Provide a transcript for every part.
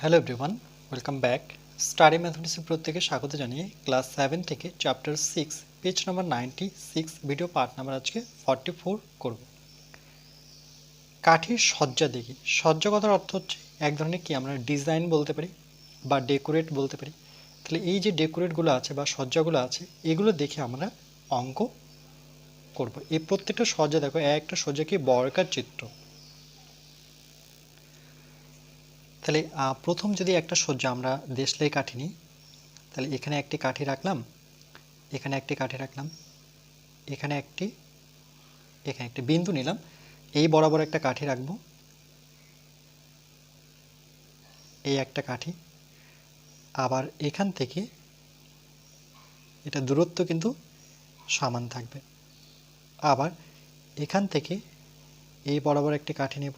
Hello everyone welcome back study ম্যাথমেটিক্সের প্রত্যেকে স্বাগত জানিয়ে ক্লাস সেভেন থেকে chapter six page number ninety six video part number আজকে forty four করব। কাঠির সজ্জা দেখি। সজ্জা কথার অর্থ হচ্ছে এক ধরনের কি আমরা ডিজাইন বলতে পারি বা ডেকোরেট বলতে পারি। তাহলে এই যে ডেকোরেটগুলো আছে বা সজ্জাগুলো আছে, এগুলো দেখে আমরা অঙ্ক করব। এই প্রত্যেকটা সজ্জা দেখো, এক একটা সজ্জা কি বর্গার চিত্র। তাহলে প্রথম যদি একটা সজ্জা আমরা দেশলাই কাঠি নিই, তাহলে এখানে একটি কাঠি রাখলাম, এখানে একটি কাঠি রাখলাম, এখানে একটি এখানে একটি বিন্দু নিলাম, এই বরাবর একটা কাঠি রাখব, এই একটা কাঠি, আবার এখান থেকে এটা দূরত্ব কিন্তু সমান থাকবে, আবার এখান থেকে এই বরাবর একটি কাঠি নেব।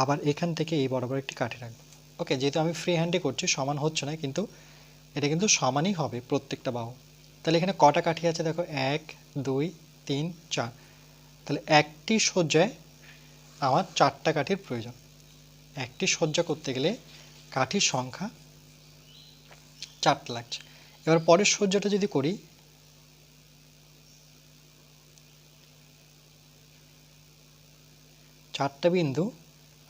আবার এখান থেকে এই বরাবর একটি কাঠি রাখব। ওকে যেহেতু আমি ফ্রি হ্যান্ডে করছি, সমান হচ্ছে না, কিন্তু এটা কিন্তু সমানই হবে প্রত্যেকটা বাহু। তাহলে এখানে কটা কাঠি আছে দেখো? এক, দুই, তিন, চার। তাহলে একটি সজ্জায় আমার চারটা কাঠির প্রয়োজন। একটি সজ্জা করতে গেলে কাঠির সংখ্যা চারটা লাগছে। এবার পরের সজ্জাটা যদি করি, চারটা বিন্দু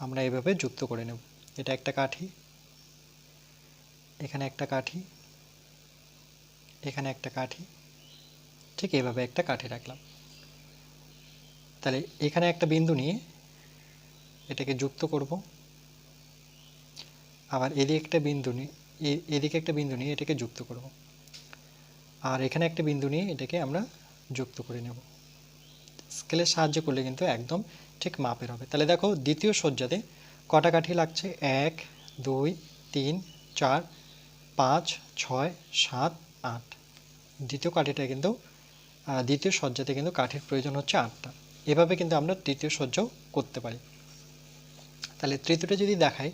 আমরা এভাবে যুক্ত করে নেব। এটা একটা কাঠি, এখানে একটা কাঠি, এখানে একটা কাঠি, ঠিক এভাবে একটা কাঠি রাখলাম। তাহলে এখানে একটা বিন্দু নিয়ে এটাকে যুক্ত করব। আবার এদিকে একটা বিন্দু নিয়ে এদিকে একটা বিন্দু নিয়ে এটাকে যুক্ত করব। আর এখানে একটা বিন্দু নিয়ে এটাকে আমরা যুক্ত করে নেব। স্কেলের সাহায্য করলে কিন্তু একদম ঠিক মাপের হবে। তাহলে দেখো, দ্বিতীয় সজ্জাতে কটা কাঠি লাগছে? এক, দুই, তিন, চার, পাঁচ, ছয়, সাত, আট। দ্বিতীয় কাঠিটা কিন্তু দ্বিতীয় সজ্জাতে কিন্তু কাঠির প্রয়োজন হচ্ছে আটটা। এভাবে কিন্তু আমরা তৃতীয় সজ্জাও করতে পারি। তাহলে তৃতীয়টা যদি দেখাই,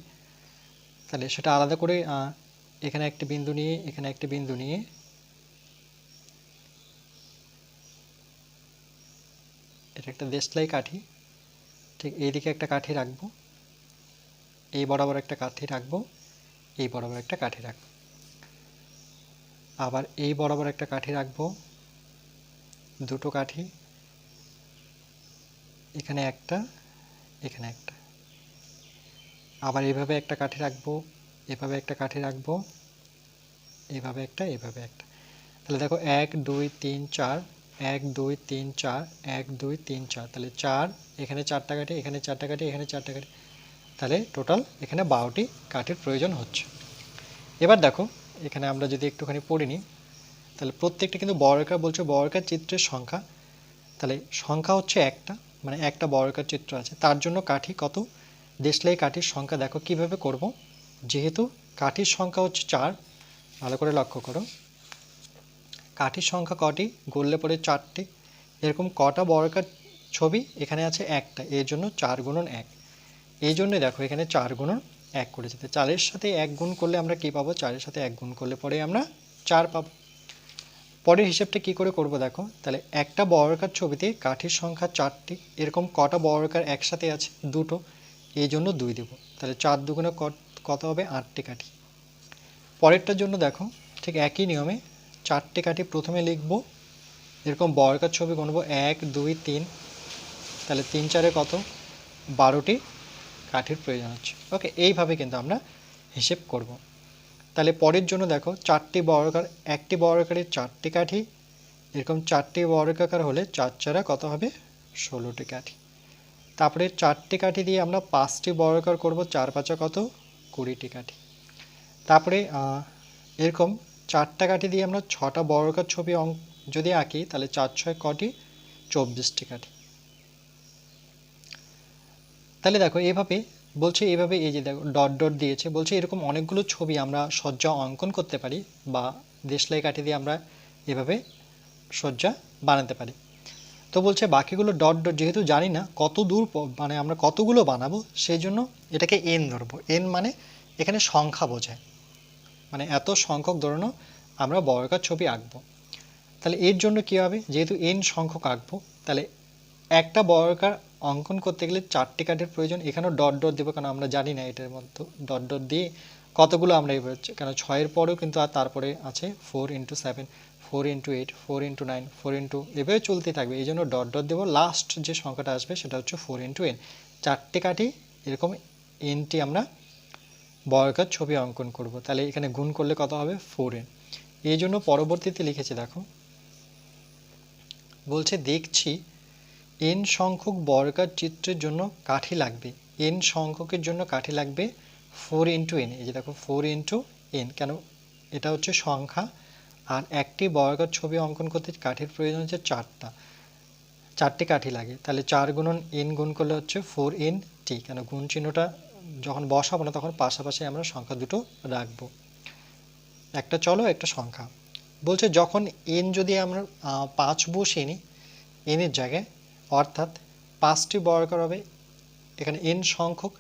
তাহলে সেটা আলাদা করে এখানে একটি বিন্দু নিয়ে, এখানে একটি বিন্দু নিয়ে, এটা একটা দেশলাই কাঠি। ঠিক এইদিকে একটা কাঠি রাখব। এই বরাবর একটা কাঠি রাখব, এই বরাবর একটা কাঠি রাখব। আবার এই বরাবর একটা কাঠি রাখব, দুটো কাঠি, এখানে একটা এখানে একটা। আবার এইভাবে একটা কাঠি রাখব, এভাবে একটা কাঠি রাখব, এভাবে একটা এভাবে একটা। তাহলে দেখো এক, দুই, তিন, চার এক, দুই, তিন, চার, এক, দুই, তিন, চার। তাহলে চার, এখানে চারটা কাঠি এখানে চারটা কাঠি এখানে চারটা কাঠি তাহলে টোটাল এখানে বারোটি কাঠের প্রয়োজন হচ্ছে। এবার দেখো, এখানে আমরা যদি একটুখানি পড়ে নিই, তাহলে প্রত্যেকটা কিন্তু বর্গাকার বলছে, বর্গাকার চিত্রের সংখ্যা। তাহলে সংখ্যা হচ্ছে একটা মানে একটা বর্গাকার চিত্র আছে। তার জন্য কাঠি কত? দেশলাই কাঠির সংখ্যা দেখো কীভাবে করব? যেহেতু কাঠির সংখ্যা হচ্ছে চার, ভালো করে লক্ষ্য করো। কাঠির সংখ্যা কটি? গড়লে পরে চারটি। এরকম কটা বর্গাকার ছবি? এখানে আছে একটা। এর জন্য চার গুণন এক। এই জন্য দেখো, এখানে চার গুণন এক করে যেতে চারের সাথে এক গুণ করলে আমরা কি পাবো? চারের সাথে এক গুণ করলে পরে আমরা চার পাবো। পরের হিসেবটা কি করে করব দেখো? তাহলে একটা বর্গাকার ছবিতে কাঠির সংখ্যা চারটি। এরকম কটা বর্গাকার একসাথে আছে? দুটো। এই জন্য দুই দেব। তাহলে চার দুগুণে কত হবে? আটটি কাঠি। পরেরটার জন্য দেখো, ঠিক একই নিয়মে চারটে কাঠি প্রথমে লিখব। এরকম বর্গাকার ছবি গুনবো। এক, দুই, তিন। তাহলে তিন চারে কত? বারোটি কাঠির প্রয়োজন হচ্ছে। ওকে, এইভাবে কিন্তু আমরা হিসেব করব। তাহলে পরের জন্য দেখো, চারটি বর্গাকার, একটি বর্গাকারের চারটি কাঠি। এরকম চারটি বর্গাকার হলে চার চারা কত হবে? ষোলোটি কাঠি। তারপরে চারটি কাঠি দিয়ে আমরা পাঁচটি বর্গাকার করব। চার পাঁচা কত? কুড়িটি কাঠি। তারপরে এরকম চারটা কাঠি দিয়ে আমরা ছটা বর্গাকার ছবি অঙ্ক যদি আঁকি, তাহলে চার ছয় কটি চব্বিশটি কাঠি। তাহলে দেখো, এভাবে, বলছে এভাবে এই যে দেখো, ডট ডট দিয়েছে, বলছে এরকম অনেকগুলো ছবি আমরা সজ্জা অঙ্কন করতে পারি বা দেশলাই কাঠি দিয়ে আমরা এভাবে সজ্জা বানাতে পারি। তো বলছে বাকিগুলো ডট ডট, যেহেতু জানি না কত দূর মানে আমরা কতগুলো বানাবো, সেই জন্য এটাকে এন ধরবো। এন মানে এখানে সংখ্যা বোঝায়। মানে এত সংখ্যক ধরুন আমরা বর্গাকার ছবি আঁকবো। তাহলে এর জন্য কী হবে? যেহেতু এন সংখ্যক আঁকবো, তাহলে একটা বর্গাকার অঙ্কন করতে গেলে চারটি কাঠের প্রয়োজন। এখানেও ডট ডট দেবো কারণ আমরা জানি না এটার মধ্যে। ডট ডট দিয়ে কতগুলো আমরা এবার কেন ছয়ের পরেও কিন্তু আর তারপরে আছে four into seven four into eight four into nine four into এভাবে চলতে থাকবে। এই জন্য ডট ডট দেবো। লাস্ট যে সংখ্যাটা আসবে সেটা হচ্ছে ফোর ইন্টু এন চারটে কাঠি এরকম এনটি আমরা বর্গাকার ছবি অঙ্কন করব। তাহলে এখানে গুণ করলে কত হবে? ফোর এন এই জন্য পরবর্তীতে লিখেছে, দেখো। বলছে, দেখছি এন সংখ্যক বর্গাকার চিত্রের জন্য কাঠি লাগবে। এন সংখ্যকের জন্য কাঠি লাগবে ফোর ইন্টু এন এই যে দেখো ফোর ইন্টু এন কেন? এটা হচ্ছে সংখ্যা। আর একটি বর্গাকার ছবি অঙ্কন করতে কাঠির প্রয়োজন হচ্ছে চারটা। চারটে কাঠি লাগে। তাহলে চার গুণন এন গুণ করলে হচ্ছে ফোর এন টি কেন? গুণ চিহ্নটা যখন বসাবো না, তখন পাশাপাশি আমরা সংখ্যা দুটো রাখব। একটা চলো, একটা সংখ্যা। বলছে যখন এন যদি আমরা পাঁচ বসিয়ে নিই এনের জায়গায়, অর্থাৎ পাঁচটি বর্গাকার হবে, এখানে এন সংখ্যক,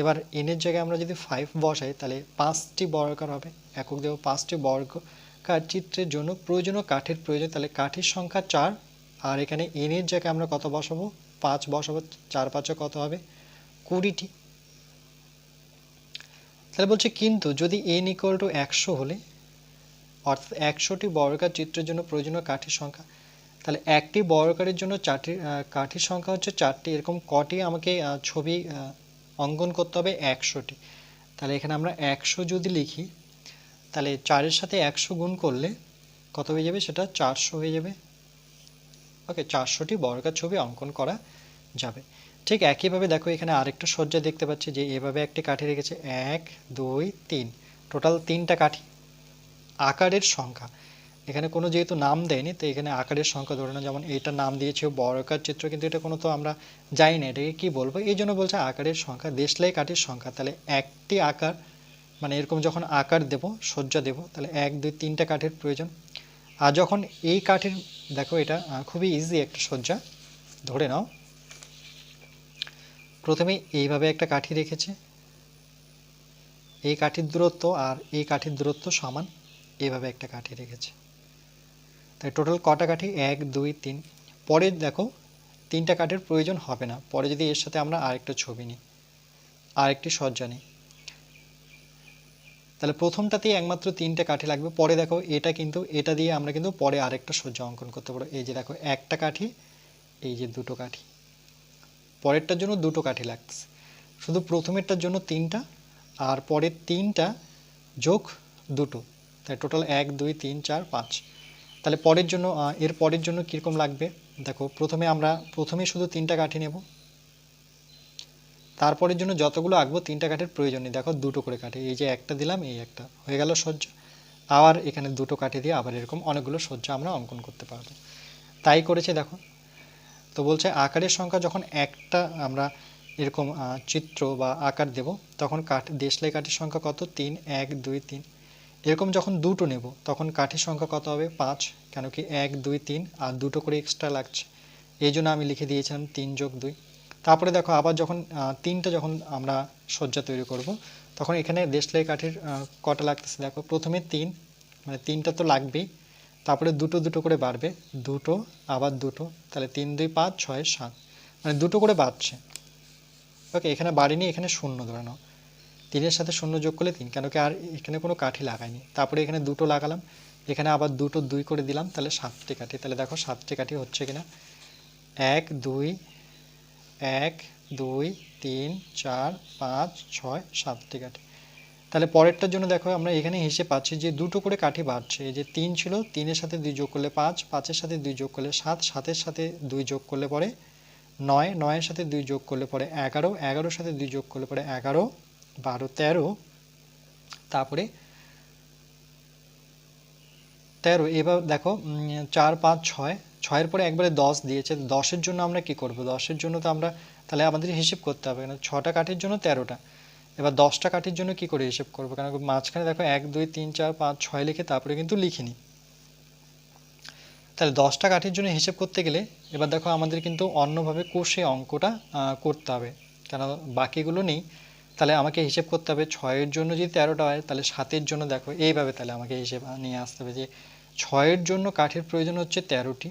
এবার এনের জায়গায় আমরা যদি ফাইভ বসাই, তাহলে পাঁচটি বর্গাকার হবে। একক দেব পাঁচটি বর্গাকার চিত্রের জন্য প্রয়োজনীয় কাঠের প্রয়োজন, তাহলে কাঠের সংখ্যা চার, আর এখানে এনের জায়গায় আমরা কত বসাবো? পাঁচ বসাবো, চার পাঁচে কত হবে? কুড়িটি। তাহলে বলছে কিন্তু যদি এন ইকুয়াল টু একশো হলে, অর্থাৎ একশোটি বর্গাকার চিত্রের জন্য প্রয়োজনীয় কাঠের সংখ্যা, তাহলে একটি বর্গাকারের জন্য চারটি কাঠির সংখ্যা হচ্ছে চারটি। এরকম কটি আমাকে ছবি অঙ্কন করতে হবে একশোটি। তাহলে এখানে আমরা একশো যদি লিখি, তাহলে চারের সাথে একশো গুণ করলে কত হয়ে যাবে? সেটা চারশো হয়ে যাবে। ওকে, চারশোটি বর্গাকার ছবি অঙ্কন করা যাবে। ঠিক একইভাবে দেখো এখানে আরেকটা সজ্জা দেখতে পাচ্ছি যে এভাবে একটি কাঠি রেখেছে। এক, দুই, তিন। টোটাল তিনটা কাঠি আকারের সংখ্যা। এখানে কোনো যেহেতু নাম দেয়নি, তো এখানে আকারের সংখ্যা ধরে না যেমন এইটা নাম দিয়েছে বর্গাকার চিত্র, কিন্তু এটা কোনো তো আমরা জানি না, এটাকে কী বলব? এই জন্য বলছে আকারের সংখ্যা, দেশলাই কাঠির সংখ্যা। তাহলে একটি আকার মানে এরকম যখন আকার দেব, সজ্জা দেব, তাহলে এক, দুই, তিনটা কাঠের প্রয়োজন। আর যখন এই কাঠের, দেখো এটা খুবই ইজি একটা সজ্জা। ধরে নাও। প্রথমে এইভাবে একটা কাঠি রেখেছে। এই কাঠির দূরত্ব আর এই কাঠির দূরত্ব সমান এইভাবে একটা কাঠি রেখেছে। তাই টোটাল কটা কাঠি? এক, দুই, তিন। পরে দেখো, তিনটা কাঠের প্রয়োজন হবে না। পরে যদি এর সাথে আমরা আরেকটা ছবি নিই, আরেকটি সজ্জা নিই। তাহলে প্রথমটাতেই একমাত্র তিনটে কাঠি লাগবে। পরে দেখো, এটা কিন্তু, এটা দিয়ে আমরা কিন্তু পরে আরেকটা সজ্জা অঙ্কন করতে পারব। এই যে দেখো, একটা কাঠি, এই যে দুটো কাঠি। পরেরটার জন্য দুটো কাঠি লাগছে। শুধু প্রথমেরটার জন্য তিনটা আর পরের তিনটা যোগ দুটো। তাই টোটাল এক, দুই, তিন, চার, পাঁচ। তাহলে পরের জন্য এর পরের জন্য কীরকম লাগবে? দেখো, প্রথমে আমরা, প্রথমে শুধু তিনটা কাঠি নেব। তারপরের জন্য যতগুলো আঁকবো, তিনটা কাঠের প্রয়োজন নেই। দেখো, দুটো করে কাঠি। এই যে একটা দিলাম, এই একটা। হয়ে গেল সহ্য আবার এখানে দুটো কাঠি দিয়ে আবার এরকম অনেকগুলো সহ্য আমরা অঙ্কন করতে পারব। তাই করেছে, দেখো। তো বলছে আকারের সংখ্যা যখন একটা আমরা এরকম চিত্র বা আকার দেব, তখন কাঠ, দেশলাই কাঠের সংখ্যা কত? তিন, এক, দুই, তিন। এরকম যখন দুটো নেব, তখন কাঠের সংখ্যা কত হবে? পাঁচ, কেন কি এক, দুই, তিন, আর দুটো করে এক্সট্রা লাগছে। এই জন্য আমি লিখে দিয়েছিলাম তিন যোগ দুই। তারপরে দেখো আবার যখন তিনটা যখন আমরা সজ্জা তৈরি করব, তখন এখানে দেশলাই কাঠের কটা লাগতেছে? দেখো প্রথমে তিন মানে তিনটা তো লাগবেই। তারপরে দুটো দুটো করে বাড়বে, দুটো, আবার দুটো, তাহলে তিন, দুই, পাঁচ, ছয়, সাত। মানে দুটো করে বাড়ছে। ওকে, এখানে বাড়িনি এখানে শূন্য, ধরে নাও। তিনের সাথে শূন্য যোগ করলে তিন, কেন কি আর এখানে কোনো কাঠি লাগাইনি। তারপরে এখানে দুটো লাগালাম, এখানে আবার দুটো, দুই করে দিলাম, তাহলে সাতটি কাঠি। তাহলে দেখো সাতটি কাঠি হচ্ছে কিনা। এক, দুই এক, দুই, তিন, চার, পাঁচ, ছয়, সাতটি কাঠি। তাহলে পরেরটার জন্য দেখো আমরা এখানে হিসেবে পাচ্ছি যে দুটো করে কাঠি বাড়ছে। যে তিন ছিল, তিনের সাথে দুই যোগ করলে পাঁচ, পাঁচের সাথে দুই যোগ করলে সাত, সাতের সাথে দুই যোগ করলে পরে নয়, নয়ের সাথে দুই যোগ করলে পরে এগারো, এগারোর সাথে দুই যোগ করলে পরে এগারো, বারো, তেরো, তারপরে তেরো, এবার দেখো চার, পাঁচ, ছয়, ছয়ের পরে একবারে দশ দিয়েছে। দশের জন্য আমরা কি করব? দশের জন্য তো আমরা তাহলে আমাদের হিসেব করতে হবে। না ছটা কাঠির জন্য তেরোটা। এবার দশটা কাঠির জন্য কি করে হিসেব করব? কারণ মাঝখানে দেখো এক, দুই, তিন, চার, পাঁচ, ছয় লিখে তারপরে কিন্তু লিখিনি। তাহলে দশটা কাঠির জন্য হিসেব করতে গেলে এবার দেখো আমাদের কিন্তু অন্যভাবে কোষে অঙ্কটা করতে হবে। কেন বাকিগুলো নেই, তাহলে আমাকে হিসেব করতে হবে ছয়ের জন্য যদি তেরোটা হয়, তাহলে সাতের জন্য দেখো এইভাবে তাহলে আমাকে হিসেব নিয়ে আসতে হবে যে ছয়ের জন্য কাঠের প্রয়োজন হচ্ছে তেরোটি।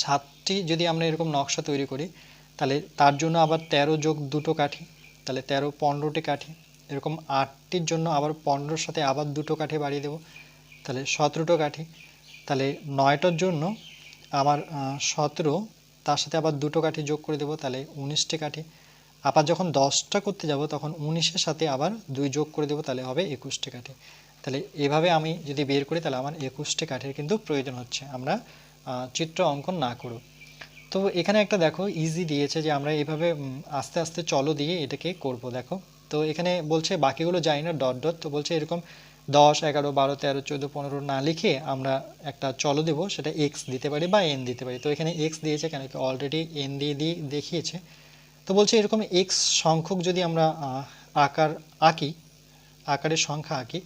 সাতটি যদি আমরা এরকম নকশা তৈরি করি, তাহলে তার জন্য আবার তেরো যোগ দুটো কাঠি। তাহলে তেরো পনেরোটি কাঠি। এরকম আটটির জন্য আবার পনেরোর সাথে আবার দুটো কাঠি বাড়িয়ে দেবো। তাহলে সতেরোটো কাঠি। তাহলে নয়টার জন্য আমার সতেরো, তার সাথে আবার দুটো কাঠি যোগ করে দেবো। তাহলে উনিশটি কাঠি। আবার যখন দশটা করতে যাব, তখন উনিশের সাথে আবার দুই যোগ করে দেবো, তাহলে হবে একুশটি কাঠি। তাহলে এভাবে আমি যদি বের করি, তাহলে আমার একুশটি কাঠের কিন্তু প্রয়োজন হচ্ছে। আমরা চিত্র অঙ্কন না করব তো এখানে একটা দেখো ইজি দিয়েছে যে আমরা এভাবে আস্তে আস্তে চলো দিয়ে এটাকে করব, দেখো। তো এখানে বলছে বাকিগুলো যাই না ডট ডট তো বলছে এরকম দশ, এগারো, বারো, তেরো, চোদ্দ, পনেরো না লিখে আমরা একটা চলো দেব, সেটা এক্স দিতে পারি বা এন দিতে পারি। তো এখানে এক্স দিয়েছে কেন কি অলরেডি এন দিয়ে দিয়ে দেখিয়েছে। তো বলছে এরকম এক্স সংখ্যক যদি আমরা আকার আঁকি, আকারের সংখ্যা আঁকি,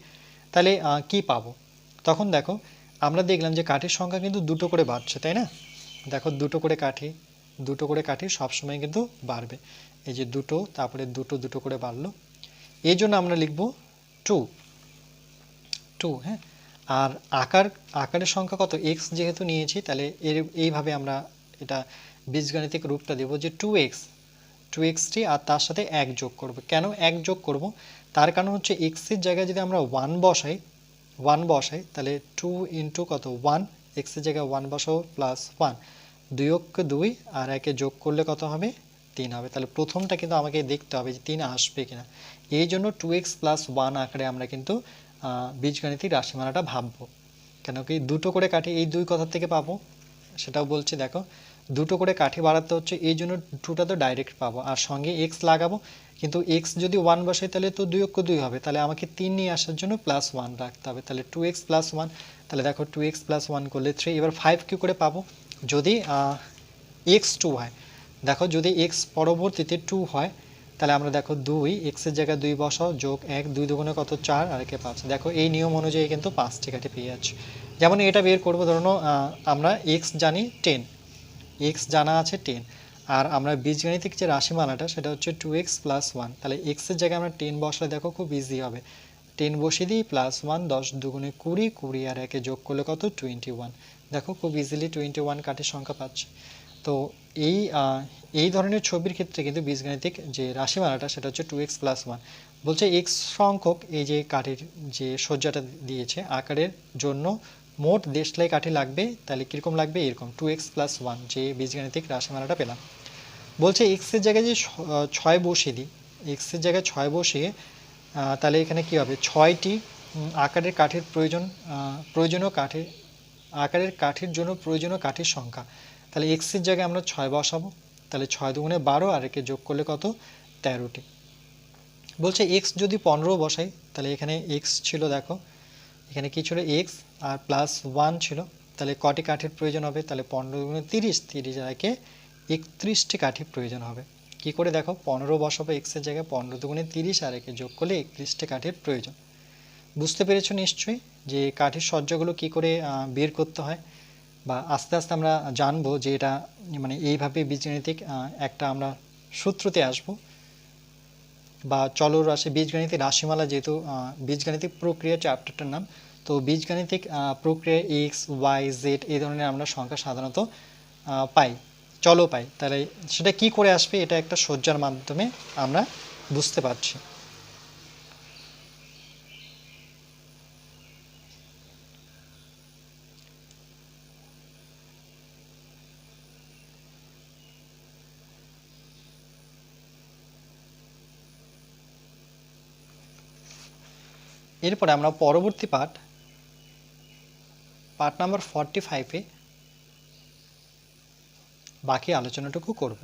তাহলে কি পাবো? তখন দেখো, আমরা দেখলাম যে কাঠের সংখ্যা কিন্তু দুটো করে বাড়ছে, তাই না? দেখো দুটো করে কাঠি, দুটো করে কাঠি সবসময় কিন্তু বাড়বে। এই যে দুটো, তারপরে দুটো দুটো করে বাড়লো। এই জন্য আমরা লিখব টু। টু হ্যাঁ? আর আকার, আকারের সংখ্যা কত? এক্স যেহেতু নিয়েছি, তাহলে এর, এইভাবে আমরা এটা বীজগাণিতিক রূপটা দেব যে টু এক্স টু এক্সটি আর তার সাথে এক যোগ করব। কেন এক যোগ করব? তার কারণ হচ্ছে এক্সের জায়গায় যদি আমরা ওয়ান বসাই ওয়ান বসাই, তাহলে টু ইন্টু কত? ওয়ান এক্সের জায়গায় ওয়ান বসাবো প্লাস ওয়ান দুই অক্ষে দুই আর একে যোগ করলে কত হবে? তিন হবে। তাহলে প্রথমটা কিন্তু আমাকে দেখতে হবে যে তিন আসবে কিনা। এই জন্য টু এক্স প্লাস ওয়ান আকারে আমরা কিন্তু বীজগণিতিক রাশিমালাটা ভাববো। কেন কি দুটো করে কাটি এই দুই কথা থেকে পাবো? সেটাও বলছি, দেখো। দুটো করে কাঠি বাড়াতে হচ্ছে, এই জন্য টুটা তো ডাইরেক্ট পাবো। আর সঙ্গে এক্স লাগাবো, কিন্তু এক্স যদি ওয়ান বসাই, তাহলে তো দুই অক্ষ দুই হবে। তাহলে আমাকে তিন নিয়ে আসার জন্য প্লাস ওয়ান রাখতে হবে। তাহলে টু এক্স প্লাস ওয়ান তাহলে দেখো টু এক্স প্লাস ওয়ান করলে থ্রি এবার ফাইভ কী করে পাবো? যদি এক্স টু হয়, দেখো যদি এক্স পরবর্তীতে টু হয়, তাহলে আমরা দেখো দুই এক্সের জায়গায় দুই বসাও, যোগ এক, দুই দুগুণে কত? চার, আর একে পাঁচ। দেখো এই নিয়ম অনুযায়ী কিন্তু পাঁচটি কাঠি পেয়ে যাচ্ছে। যেমন এটা বের করব ধরুন আমরা এক্স জানি টেন এক্স জানা আছে টেন আর আমরা বীজগণিতিক যে রাশিমালাটা, সেটা হচ্ছে টু এক্স প্লাস ওয়ান তাহলে এক্সের জায়গায় আমরা টেন বসালে দেখো খুব ইজি হবে। টেন বসিয়ে দিই প্লাস ওয়ান দশ দুগুণে কুড়ি কুড়ি আর একে যোগ করলে কত? টোয়েন্টি ওয়ান দেখো খুব ইজিলি টোয়েন্টি ওয়ান কাঠের সংখ্যা পাচ্ছে। তো এই এই ধরনের ছবির ক্ষেত্রে কিন্তু বীজগণিতিক যে রাশিমালাটা, সেটা হচ্ছে টু এক্স প্লাস ওয়ান বলছে এক্স সংখ্যক এই যে কাঠের যে সজ্জাটা দিয়েছে, আকারের জন্য মোট দেশলাই কাঠি লাগবে, তাহলে কীরকম লাগবে? এরকম টু এক্স প্লাস ওয়ান যে বীজগণিতিক রাশিমালাটা পেলাম। বলছে এক্সের জায়গায় যে ছয় বসিয়ে দিই এক্সের জায়গায় ছয় বসিয়ে তাহলে এখানে কি হবে? ছয়টি আকারের কাঠের প্রয়োজন প্রয়োজনীয় কাঠের, আকারের কাঠের জন্য প্রয়োজনীয় কাঠের সংখ্যা। তাহলে এক্সের জায়গায় আমরা ছয় বসাবো, তাহলে ছয় দুগুণে বারো, আর একে যোগ করলে কত? তেরোটি। বলছে এক্স যদি পনেরো বসাই, তাহলে এখানে এক্স ছিল, দেখো এখানে কি ছিল? এক্স আর প্লাস ওয়ান ছিল। তাহলে কটি কাঠির প্রয়োজন হবে? তাহলে পনেরো দুগুণে তিরিশ তিরিশ একে একত্রিশটি কাঠির প্রয়োজন হবে। কি করে দেখো? পনেরো বসাবো এক্সের জায়গায় পনেরো দুগুণে তিরিশ আর একে যোগ করলে একত্রিশটি কাঠির প্রয়োজন। বুঝতে পেরেছ নিশ্চয়ই যে কাঠের সজ্জাগুলো কি করে বের করতে হয়? বা আস্তে আস্তে আমরা জানব যে এটা মানে এইভাবে বীজগণিতিক একটা আমরা সূত্রতে আসব। বা চলর রাশি রাশিমালা যেহেতু বীজগাণিতিক বীজগণিতিক প্রক্রিয়া চ্যাপ্টারটার নাম, তো বীজগণিতিক প্রক্রিয়া এক্স ওয়াই জেড এই ধরনের আমরা সংখ্যা সাধারণত পাই চলো পাই। তাহলে সেটা কি করে আসবে? এটা একটা সজ্জার মাধ্যমে আমরা বুঝতে পারছি। এরপরে আমরা পরবর্তী পাঠ পার্ট নাম্বার ফর্টি ফাইভে বাকি আলোচনাটুকু করব।